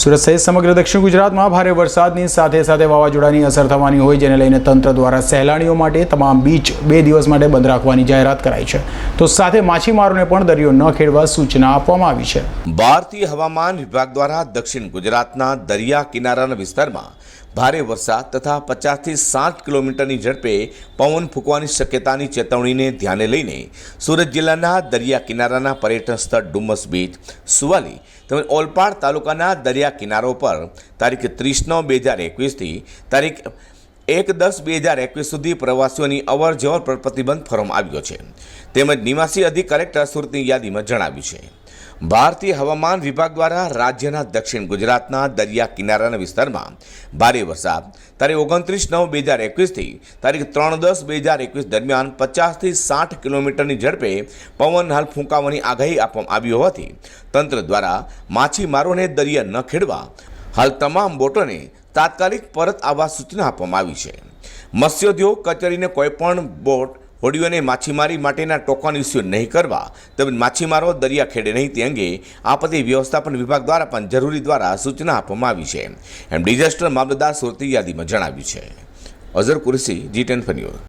સુરત સહિત સમગ્ર દક્ષિણ ગુજરાતમાં ભારે વરસાદની સાથે સાથે વાવાઝોડાની અસર થવાની હોય જેને લઈને તંત્ર દ્વારા સહેલાણીઓ માટે તમામ બીચ બે દિવસ માટે બંધ રાખવાની જાહેરાત કરાઈ છે. તો સાથે માછીમારોને પણ દરિયો ન ખેડવા સૂચના આપવામાં આવી છે. ભારતીય હવામાન વિભાગ દ્વારા દક્ષિણ ગુજરાતના દરિયા કિનારાના વિસ્તારમાં ભારે વરસાદ તથા પચાસથી સાઠ કિલોમીટરની ઝડપે પવન ફૂંકવાની શક્યતાની ચેતવણીને ધ્યાને લઈને સુરત જિલ્લાના દરિયા કિનારાના પર્યટન સ્થળ ડુમસ બીચ, સુવાલી તેમજ ઓલપાડ તાલુકાના દરિયા કિનારો પર તારીખ ત્રીસ નવ બે હજાર એકવીસથી તારીખ એક દસ બે હજાર એકવીસ સુધી પ્રવાસીઓની અવર જવર પર પ્રતિબંધ ફરવામાં આવ્યો છે. તેમજ નિવાસી અધિક કલેક્ટર સુરતની યાદીમાં જણાવ્યું છે. ભારતીય હવામાન વિભાગ દ્વારા રાજ્યના દક્ષિણ ગુજરાતના દરિયા કિનારાના વિસ્તારમાં ભારે વરસાદ. તારીખ ઓગણત્રીસ નવ બે હજાર એકવીસથી તારીખ ત્રણ દસ બે હજાર એકવીસ દરમિયાન પચાસથી સાઠ કિલોમીટરની ઝડપે પવન હાલ ફૂંકાવાની આગાહી આપવામાં આવી હોવાથી તંત્ર દ્વારા માછીમારોને દરિયા ન ખેડવા હાલ તમામ બોટોને તાત્કાલિક પરત આવવા સૂચના આપવામાં આવી છે. મત્સ્યોદ્યોગ કચેરીને કોઈપણ બોટ હોડીઓને માછીમારી માટેના ટોકન ઇસ્યુ નહીં કરવા, તેમજ માછીમારો દરિયા ખેડે નહીં તે અંગે આપત્તિ વ્યવસ્થાપન વિભાગ દ્વારા પણ જરૂરી દ્વારા સૂચના આપવામાં આવી છે. એમ ડિઝાસ્ટર મામલતદાર સુરતી યાદીમાં જણાવ્યું છે. અઝર કુરસી જી ટેન